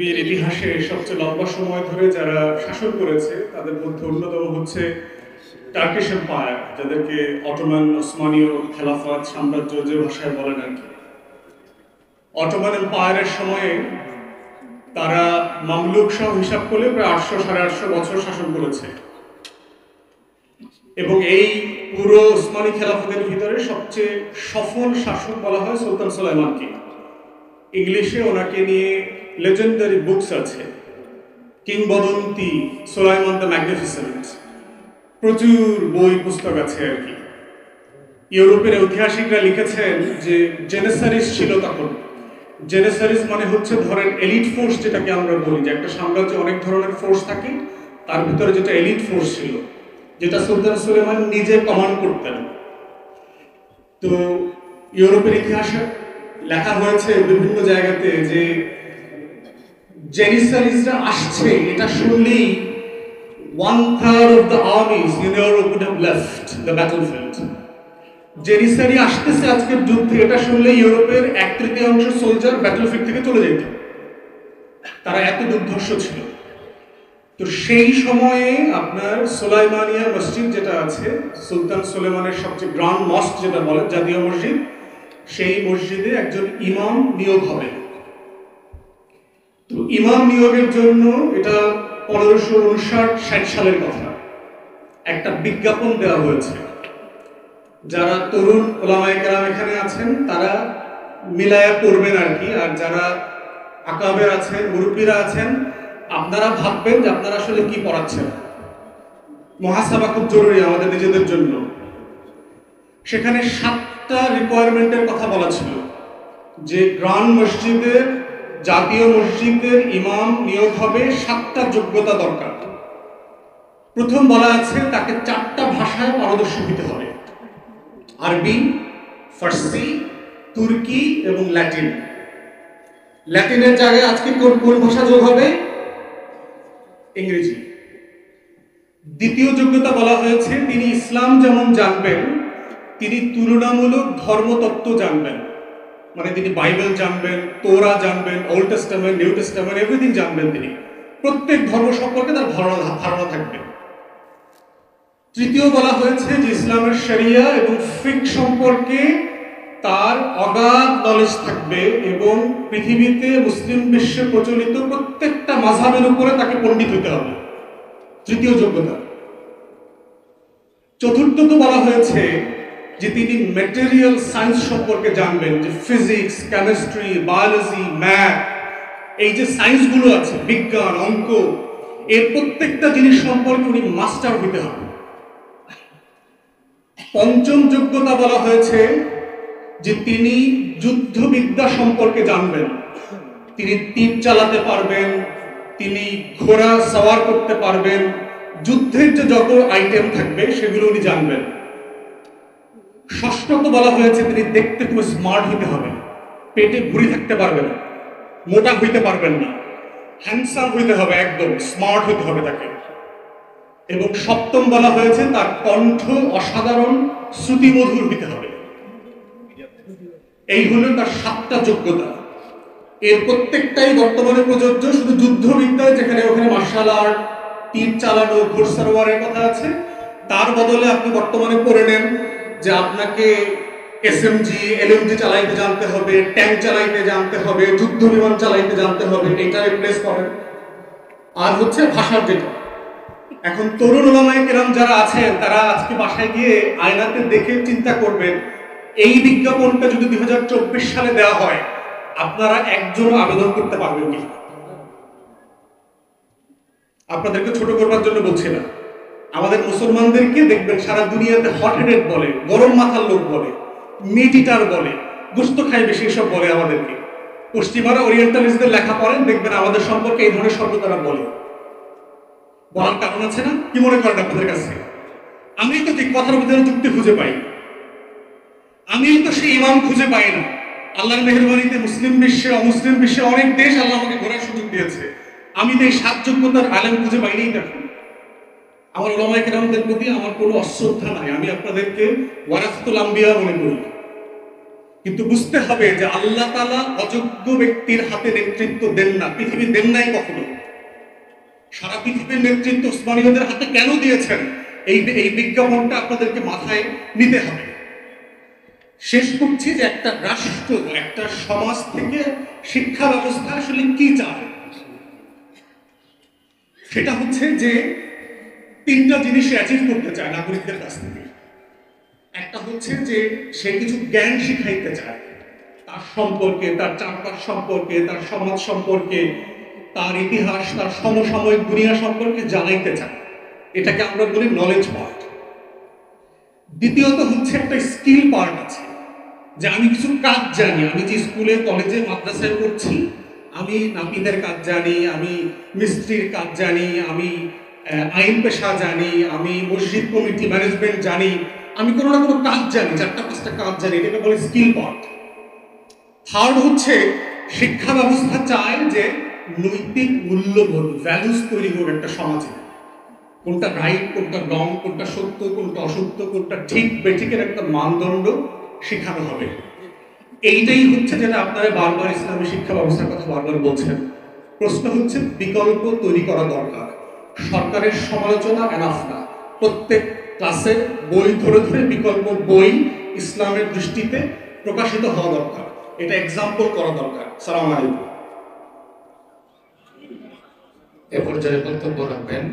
পৃথিবীর ইতিহাসে সবচেয়ে লম্বা সময় ধরে যারা শাসন করেছে, তাদের মধ্যে অন্যতম হচ্ছে টার্কিশ এম্পায়ার যাদেরকে অটোমান ওসমানীয় খেলাফত সাম্রাজ্য যে ভাষায় বলেন আর কি। অটোমান এম্পায়ারের সময়ে তারা মামলুক সহ হিসাব করলে প্রায় আটশো সাড়ে আটশো বছর শাসন করেছে। এবং এই পুরো ওসমানী খেলাফতের ভিতরে সবচেয়ে সফল শাসক বলা হয় সুলতান সুলাইমানকে। ইংলিশে ওনাকে নিয়ে লেজেন্ডারি বুকস আছে। কিংবদন্তি সুলাইমান দ্য ম্যাগনিফিসেন্ট। প্রচুর বই পুস্তক আছে আর কি। ইউরোপের ঐতিহাসিকরা লিখেছেন যে জেনেসারিস ছিল তখন। জেনেসারিস মানে হচ্ছে ধরেন এলিট ফোর্স যেটাকে আমরা বলি, যে একটা সাম্রাজ্যে অনেক ধরনের ফোর্স থাকে, তার ভিতরে যেটা এলিট ফোর্স ছিল, যেটা সুলতান সুলেমান নিজে কমান্ড করতেন। তো ইউরোপের ইতিহাসে লেখা হয়েছে বিভিন্ন জায়গাতে যে আসছে, এটা শুনলেই one third of the armies in Europe would left the battlefield janissary আসতেছে আজকের যুদ্ধে, এটা শুনলে ইউরোপের এক তৃতীয়াংশ সোলজার ব্যাটলফিল্ড থেকে চলে যেত। তারা এত দুর্ধর্ষ ছিল। তো সেই সময়ে আপনার সোলাইমানিয়া মসজিদ যেটা আছে, সুলতান সুলেমানের সবচেয়ে গ্রান্ড মস্ক যেটা বলে, জাতীয় মসজিদ সেই মসজিদে একজন ইমাম নিয়োগ হবে। তো ইমাম নিয়োগের জন্য এটা পনেরোশো উনষাট ষাট সালের কথা। একটা বিজ্ঞাপন দেওয়া হয়েছে। যারা তরুণ ওলামায় কেরাম এখানে আছেন, তারা মিলায়া পড়বেন আর কি। আর যারা আকাবের আছেন, মুরব্বীরা আছেন, আপনারা ভাববেন যে আপনারা আসলে কি পড়াচ্ছেন। মহাসাবা খুব জরুরি আমাদের নিজেদের জন্য। সেখানে সাতটা রিকোয়ারমেন্টের কথা বলা ছিল। যে গ্রান্ড মসজিদের, জাতীয় মসজিদের ইমাম নিয়োগ হবে, সাতটা যোগ্যতা দরকার। প্রথম বলা আছে তাকে চারটা ভাষায় পারদর্শী হতে হবে। আরবি, ফার্সি, তুর্কি এবং ল্যাটিন। ল্যাটিনের জায়গায় আজকে কোন কোন ভাষা যোগ হবে? ইংরেজি। দ্বিতীয় যোগ্যতা বলা হয়েছে, তিনি ইসলাম যেমন জানবেন তিনি তুলনামূলক ধর্মতত্ত্ব জানবেন। মানে তিনি বাইবেল জানবেন, তোরা জানবেন, Old Testament, New Testament, everything জানবেন তিনি। প্রত্যেক ধর্ম সম্পর্কে তার ধারণা ধারণা থাকবে। তৃতীয় বলা হয়েছে যে ইসলামের শরিয়া এবং ফিক সম্পর্কে তার অগাধ নলেজ থাকবে এবং পৃথিবীতে মুসলিম বিশ্বে প্রচলিত প্রত্যেকটা মাঝাবের উপরে তাকে পণ্ডিত হতে হবে। তৃতীয় যোগ্যতা। চতুর্থ তো বলা হয়েছে যে তিনি মেটেরিয়াল সায়েন্স সম্পর্কে জানবেন, যে ফিজিক্স কেমিস্ট্রি বায়োলজি ম্যাথ এই যে সায়েন্সগুলো আছে, বিজ্ঞান, অঙ্ক, এর প্রত্যেকটা জিনিস সম্পর্কে উনি মাস্টার হতে হবে। পঞ্চম যোগ্যতা বলা হয়েছে যে তিনি যুদ্ধবিদ্যা সম্পর্কে জানবেন। তিনি তীর চালাতে পারবেন, তিনি ঘোড়া সওয়ার করতে পারবেন, যুদ্ধের যে যত আইটেম থাকবে, সেগুলো উনি জানবেন। ষষ্ঠত বলা হয়েছে তিনি দেখতে খুব স্মার্ট হতে হবে। পেটে ভুড়ি থাকতে পারবে না। মোটা হইতে পারবেন না। হ্যান্ডসাম হইতে হবে একদম স্মার্ট হতে হবে তাকে। এবং সপ্তম বলা হয়েছে তার কণ্ঠ অসাধারণ, শ্রুতিমধুর হইতে হবে। এই হলো তার সাতটা যোগ্যতা। এর প্রত্যেকটাই বর্তমানে প্রযোজ্য, শুধু যুদ্ধবিদ্যায়, যেখানে ওখানে মার্শাল আর্ট তীর চালানো ঘোড়সারোয়ারের কথা আছে, তার বদলে আপনি বর্তমানে পড়ে নেন যে আপনাকে এসএমজি এলএমজি চালাইতে জানতে হবে ট্যাঙ্ক চালাইতে জানতে হবে, যুদ্ধ বিমান চালাইতে জানতে হবে, এটা রিপ্লেস করেন। আর হচ্ছে ভাষার যেটা এখন তরুণ ওলামায় কেরাম যারা আছেন, তারা আজকে বাসায় গিয়ে আয়নাতে দেখে চিন্তা করবেন, এই বিজ্ঞাপনটা যদি দুই হাজার চব্বিশ সালে দেওয়া হয়, আপনারা একজনও আবেদন করতে পারবেন কি আপনাদেরকে ছোট করবার জন্য বলছি না। আমাদের মুসলমানদেরকে দেখবেন সারা দুনিয়াতে হট হেডেড বলে, গরম মাথার লোক বলে মিট ইটার বলে, গুস্ত খায় বেশি এসব বলে আমাদেরকে। পশ্চিমারা ওরিয়েন্টালিস্টদের লেখা পড়েন, দেখবেন আমাদের সম্পর্কে এই ধরনের শব্দ তারা বলে। বলার কারণ আছে না? কি মনে করেন আপনাদের কাছে? আমি তো ঠিক কথার মধ্যে যুক্তি খুঁজে পাই। আমি তো সেই ইমাম খুঁজে পাই না। আল্লাহর মেহরবানিতে মুসলিম বিশ্বে, অমুসলিম বিশ্বে অনেক দেশ আল্লাহ আমাকে ঘোরার সুযোগ দিয়েছে। আমি তো এই সাত যোগ্যতার আলেম খুঁজে পাইনি দেখুন। আমার ওলামায় কেরামদের প্রতি আমার কোনো অশ্রদ্ধা নাই। আমি আপনাদেরকে ওয়ারাফতুল আম্বিয়া মনে করি। কিন্তু বুঝতে হবে যে আল্লাহ তালা অযোগ্য ব্যক্তির হাতে নেতৃত্ব দেন না। পৃথিবী দেন নাই কখনো। সারা পৃথিবীর নেতৃত্ব ওসমানীয়দের হাতে কেন দিয়েছেন? এই এই বিজ্ঞাপনটা আপনাদেরকে মাথায় নিতে হবে। শেষ করছি যে একটা রাষ্ট্র, একটা সমাজ থেকে শিক্ষা ব্যবস্থা আসলে কি চায়? সেটা হচ্ছে যে তিনটা জিনিস অ্যাচিভ করতে চায় নাগরিকদের কাছ থেকে। একটা হচ্ছে যে সে কিছু জ্ঞান শিখাইতে চায়। তার সম্পর্কে, তার চারপাশ সম্পর্কে, তার সমাজ সম্পর্কে, তার ইতিহাস, তার সমসাময়িক দুনিয়া সম্পর্কে জানাইতে চায়। এটাকে আমরা বলি নলেজ পার্ট দ্বিতীয়ত হচ্ছে একটা স্কিল পার্ট আছে। যে আমি কিছু কাজ জানি, আমি যে স্কুলে, কলেজে, মাদ্রাসায় পড়ছি, আমি নাপিদের কাজ জানি, আমি মিস্ত্রির কাজ জানি, আমি আইন পেশা জানি, আমি মসজিদ কমিটি ম্যানেজমেন্ট জানি, আমি কোনো না কোনো কাজ জানি, চারটা, পাঁচটা কাজ জানি, এটাকে বলে স্কিল পার্ট থার্ড হচ্ছে, শিক্ষা ব্যবস্থা চায় যে নৈতিক মূল্যবোধ ভ্যালুস তৈরি হোক একটা সমাজে। কোনটা রাইট কোনটা রং কোনটা সত্য, কোনটা অসত্য, কোনটা ঠিক, বেঠিকের একটা মানদণ্ড শেখানো হবে। এইটাই হচ্ছে যেটা আপনারা বারবার ইসলামী শিক্ষা ব্যবস্থার কথা বারবার বলছেন। প্রশ্ন হচ্ছে, বিকল্প তৈরি করা দরকার। সরকারের সমালোচনা এনাফ না। প্রত্যেক ক্লাসে বই ধরে ধরে বিকল্প বই ইসলামের দৃষ্টিতে প্রকাশিত হওয়া দরকার। এটা এক্সাম্পল করা দরকার। সালাম আলাইকুম। এ পর্যায়ে বক্তব্য রাখবেন